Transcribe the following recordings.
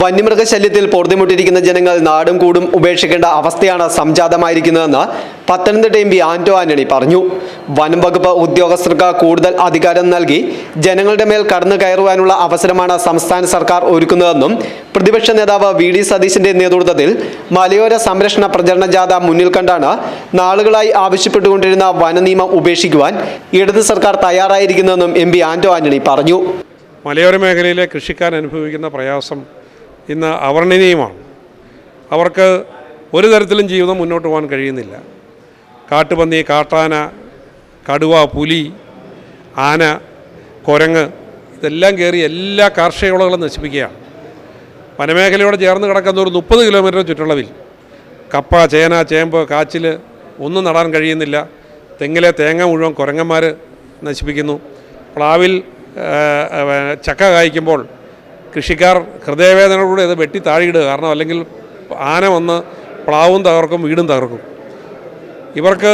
വന്യമൃഗശല്യത്തിൽ പൊറുതിമുട്ടിരിക്കുന്ന ജനങ്ങൾ നാടും കൂടും ഉപേക്ഷിക്കേണ്ട അവസ്ഥയാണ് സംജാതമായിരിക്കുന്നതെന്ന് പത്തനംതിട്ട എം പി ആന്റോ ആന്റണി പറഞ്ഞു. വനം വകുപ്പ് ഉദ്യോഗസ്ഥർക്ക് കൂടുതൽ അധികാരം നൽകി ജനങ്ങളുടെ മേൽ കടന്നു കയറുവാനുള്ള അവസരമാണ് സംസ്ഥാന സർക്കാർ ഒരുക്കുന്നതെന്നും പ്രതിപക്ഷ നേതാവ് വി ഡി സതീശിന്റെ നേതൃത്വത്തിൽ മലയോര സംരക്ഷണ പ്രചരണ ജാഥ മുന്നിൽ കണ്ടാണ് നാളുകളായി ആവശ്യപ്പെട്ടുകൊണ്ടിരുന്ന വനനിയമം ഉപേക്ഷിക്കുവാൻ ഇടത് സർക്കാർ തയ്യാറായിരിക്കുന്നതെന്നും എം പി ആന്റോ ആന്റണി പറഞ്ഞു. മലയോര മേഖലയിലെ കൃഷിക്കാർ അനുഭവിക്കുന്ന പ്രയാസം ഇന്ന് അവർണനീയമാണ് അവർക്ക് ഒരു തരത്തിലും ജീവിതം മുന്നോട്ട് പോകാൻ കഴിയുന്നില്ല. കാട്ടുപന്നി കാട്ടാന കടുവ പുലി ആന കുരങ്ങ് ഇതെല്ലാം കയറി എല്ലാ കാർഷിക വിളകളും നശിപ്പിക്കുകയാണ്. വനമേഖലയോട് ചേർന്ന് കിടക്കുന്ന ഒരു മുപ്പത് കിലോമീറ്റർ ചുറ്റളവിൽ കപ്പ ചേന ചേമ്പ് കാച്ചിൽ ഒന്നും നടാൻ കഴിയുന്നില്ല. തെങ്ങിലെ തേങ്ങ മുഴുവൻ കുരങ്ങന്മാർ നശിപ്പിക്കുന്നു. പ്ലാവിൽ ചക്ക കായ്ക്കുമ്പോൾ കൃഷിക്കാർ ഹൃദയവേദനയോടെ ഇത് വെട്ടി താഴെയിടുക. കാരണം അല്ലെങ്കിൽ ആന വന്ന് പ്ലാവും തകർക്കും വീടും തകർക്കും. ഇവർക്ക്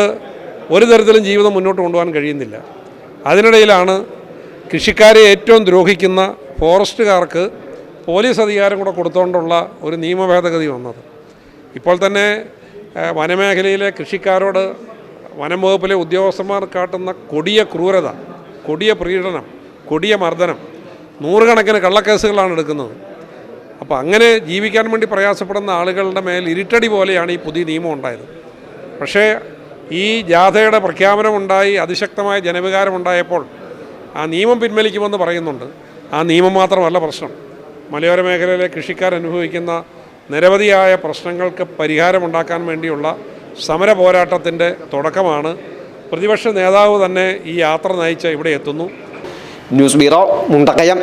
ഒരു തരത്തിലും ജീവിതം മുന്നോട്ട് കൊണ്ടുപോകാൻ കഴിയുന്നില്ല. അതിനിടയിലാണ് കൃഷിക്കാരെ ഏറ്റവും ദ്രോഹിക്കുന്ന ഫോറസ്റ്റുകാർക്ക് പോലീസ് അധികാരം കൂടെ കൊടുത്തുകൊണ്ടുള്ള ഒരു നിയമ ഭേദഗതി വന്നത്. ഇപ്പോൾ തന്നെ വനമേഖലയിലെ കൃഷിക്കാരോട് വനം വകുപ്പിലെ ഉദ്യോഗസ്ഥന്മാർ കാട്ടുന്ന കൊടിയ ക്രൂരത കൊടിയ പ്രീഡനം കൊടിയ മർദ്ദനം നൂറുകണക്കിന് കള്ളക്കേസുകളാണ് എടുക്കുന്നത്. അപ്പോൾ അങ്ങനെ ജീവിക്കാൻ വേണ്ടി പ്രയാസപ്പെടുന്ന ആളുകളുടെ മേൽ ഇരുട്ടടി പോലെയാണ് ഈ പുതിയ നിയമം ഉണ്ടായത്. പക്ഷേ ഈ ജാഥയുടെ പ്രഖ്യാപനമുണ്ടായി അതിശക്തമായ ജനവികാരമുണ്ടായപ്പോൾ ആ നിയമം പിൻവലിക്കുമെന്ന് പറയുന്നുണ്ട്. ആ നിയമം മാത്രമല്ല പ്രശ്നം. മലയോര മേഖലയിലെ കൃഷിക്കാർ അനുഭവിക്കുന്ന നിരവധിയായ പ്രശ്നങ്ങൾക്ക് പരിഹാരമുണ്ടാക്കാൻ വേണ്ടിയുള്ള സമര പോരാട്ടത്തിന്റെ തുടക്കമാണ്. പ്രതിപക്ഷ നേതാവ് തന്നെ ഈ യാത്ര നയിച്ച് ഇവിടെ എത്തുന്നു. News bureau Mundakayam